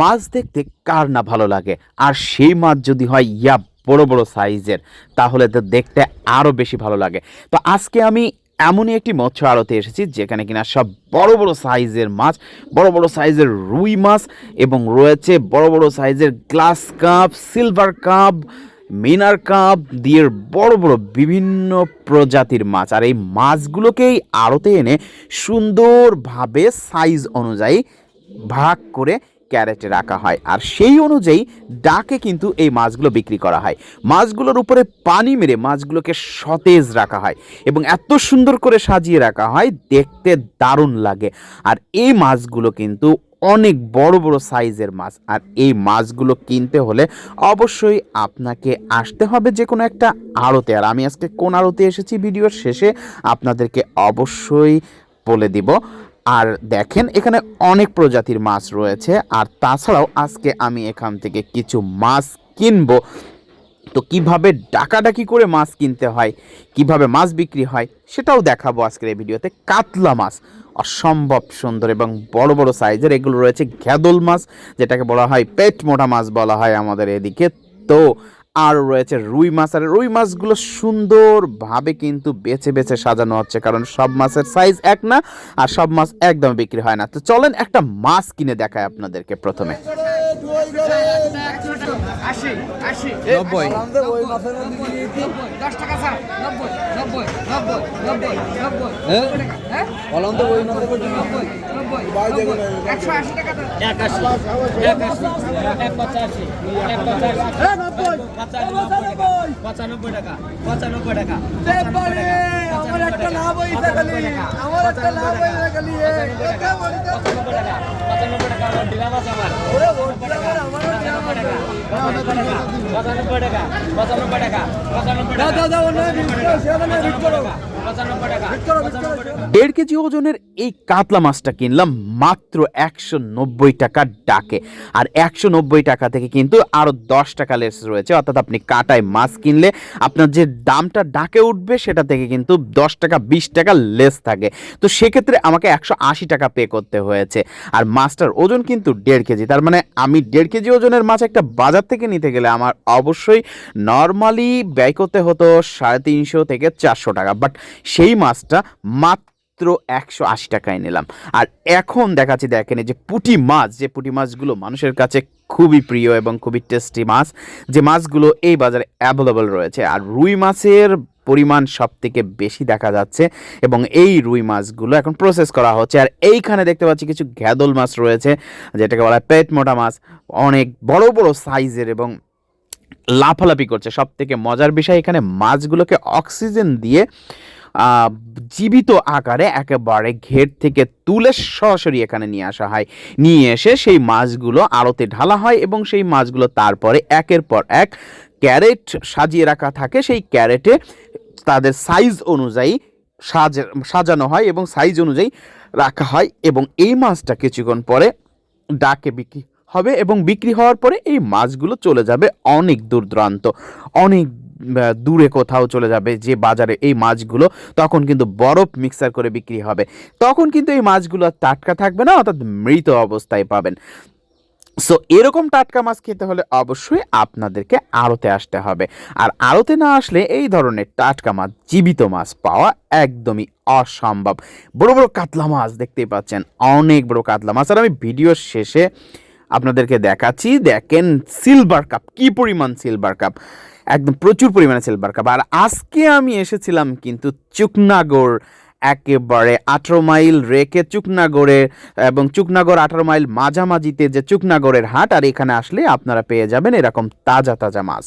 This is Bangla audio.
মাছ দেখতে কার না ভালো লাগে? আর সেই মাছ যদি হয়, ইয়া, বড় বড় সাইজের, তাহলে তো দেখতে আরও বেশি ভালো লাগে। তো আজকে আমি এমনই একটি মৎস্য আড়তে এসেছি, যেখানে কিনা সব বড় বড় সাইজের মাছ, বড় বড় সাইজের রুই মাছ এবং রয়েছে বড় বড় সাইজের গ্লাস কাপ, সিলভার কাপ মিনার কাপ দিয়ে বড় বড় বিভিন্ন প্রজাতির মাছ। আর এই মাছগুলোকেই আড়তে এনে সুন্দরভাবে সাইজ অনুযায়ী ভাগ করে ক্যারেটে রাখা হয়। আর সেই অনুযায়ী ডাকে কিন্তু এই মাছগুলো বিক্রি করা হয়। মাছগুলোর উপরে পানি মেরে মাছগুলোকে সতেজ রাখা হয় এবং এত সুন্দর করে সাজিয়ে রাখা হয়, দেখতে দারুণ লাগে। আর এই মাছগুলো কিন্তু অনেক বড় বড় সাইজের মাছ। আর এই মাছগুলো কিনতে হলে অবশ্যই আপনাকে আসতে হবে যে কোনো একটা আড়তে। আর আমি আজকে কোন আড়তে এসেছি ভিডিওর শেষে আপনাদেরকে অবশ্যই বলে দিব। আর দেখেন, এখানে অনেক প্রজাতির মাছ রয়েছে। আর তাছাড়াও আজকে আমি এখান থেকে কিছু মাছ কিনবো। তো কীভাবে ডাকাডাকি করে মাছ কিনতে হয়, কীভাবে মাছ বিক্রি হয়, সেটাও দেখাবো আজকের এই ভিডিওতে। কাতলা মাছ, অসম্ভব সুন্দর এবং বড় বড় সাইজের, এগুলো রয়েছে ঘ্যাদল মাছ, যেটাকে বলা হয় পেট মোটা মাছ বলা হয় আমাদের এদিকে। তো আর রয়েছে রুই মাছ, আর রুই মাছগুলো সুন্দরভাবে কিন্তু বেছে বেছে সাজানো হচ্ছে, কারণ সব মাছের সাইজ এক না, আর সব মাছ একদম বিক্রি হয় না। তো চলেন একটা মাছ কিনে দেখায় আপনাদেরকে প্রথমে। নব্বই। হ্যাঁ? তো ওই নব্বই একাশি একাশি এক পঁচাশি এক পঁচাশি। পঁচানব্বই পঁচানব্বই টাকা পঁচানব্বই টাকা আমার একটা লাভ হয়েছে খালি। আমার একটা লাভ হয়েছে পঁচানব্বই টাকা পঁচানব্বই টাকা আমার ডিলার আছে আমার। পঁচানব্বই টাকা পঁচানব্বই টাকা পঁচানব্বই টাকা পঁচানব্বই টাকা পঁচানব্বই টাকা পঁচানব্বই টাকা দেড় কেজি ওজনের এই কাতলা মাছটা কিনলাম মাত্র একশো নব্বই টাকা ডাকে। আর একশো নব্বই টাকা থেকে কিন্তু আরও দশ টাকা লেস রয়েছে। অর্থাৎ আপনি কাটায় মাছ কিনলে আপনার যে দামটা ডাকে উঠবে সেটা থেকে কিন্তু দশ টাকা, বিশ টাকা লেস থাকে। তো সেক্ষেত্রে আমাকে একশো আশি টাকা পে করতে হয়েছে। আর মাছটার ওজন কিন্তু দেড় কেজি। তার মানে আমি দেড় কেজি ওজনের মাছ একটা বাজার থেকে নিতে গেলে আমার অবশ্যই নর্মালি ব্যয় করতে হতো সাড়ে তিনশো থেকে চারশো টাকা। বাট সেই মাছটা মাত্র একশো আশি টাকায় নিলাম। আর এখন দেখাচ্ছি, দেখেন যে পুঁটি মাছ, যে পুঁটি মাছগুলো মানুষের কাছে খুবই প্রিয় এবং খুবই টেস্টি মাছ, যে মাছগুলো এই বাজারে অ্যাভেলেবল রয়েছে। আর রুই মাছের পরিমাণ সব থেকে বেশি দেখা যাচ্ছে এবং এই রুই মাছগুলো এখন প্রসেস করা হচ্ছে। আর এইখানে দেখতে পাচ্ছি কিছু ঘ্যাদল মাছ রয়েছে, যেটাকে বলা হয় পেট মোটা মাছ। অনেক বড় বড় সাইজের এবং লাফালাফি করছে। সব থেকে মজার বিষয় এখানে মাছগুলোকে অক্সিজেন দিয়ে জীবিত আকারে একেবারে ঘের থেকে তুলে সরাসরি এখানে নিয়ে আসা হয়। নিয়ে এসে সেই মাছগুলো আড়তে ঢালা হয় এবং সেই মাছগুলো তারপরে একের পর এক ক্যারেট সাজিয়ে রাখা থাকে। সেই ক্যারেটে তাদের সাইজ অনুযায়ী সাজ- সাজানো হয় এবং সাইজ অনুযায়ী রাখা হয় এবং এই মাছটা কিছুক্ষণ পরে ডাকে বিক্রি হবে এবং বিক্রি হওয়ার পরে এই মাছগুলো চলে যাবে অনেক দূর দূরান্ত। অনেক দূরে কোথাও চলে যাবে যে বাজারে এই মাছগুলো, তখন কিন্তু বরফ মিক্সার করে বিক্রি হবে। তখন কিন্তু এই মাছগুলো টাটকা থাকবে না, অর্থাৎ মৃত অবস্থায় পাবেন। সো এরকম টাটকা মাছ খেতে হলে অবশ্যই আপনাদেরকে আড়তে আসতে হবে। আর আড়তে না আসলে এই ধরনের টাটকা মাছ, জীবিত মাছ পাওয়া একদমই অসম্ভব। বড় বড় কাতলা মাছ দেখতেই পাচ্ছেন, অনেক বড় কাতলা মাছ। আর আমি ভিডিওর শেষে আপনাদেরকে দেখাচ্ছি। দেখেন সিলভার কাপ কি পরিমাণ সিলভার কাপ একদম প্রচুর পরিমাণে সিলভার কাপ আর আজকে আমি এসেছিলাম কিন্তু চুকনাগর, একেবারে আঠারো মাইল রেখে চুকনাগরে এবং চুকনাগর আঠারো মাইল মাঝামাঝিতে যে চুকনাগরের হাট, আর এখানে আসলে আপনারা পেয়ে যাবেন এরকম তাজা তাজা মাছ।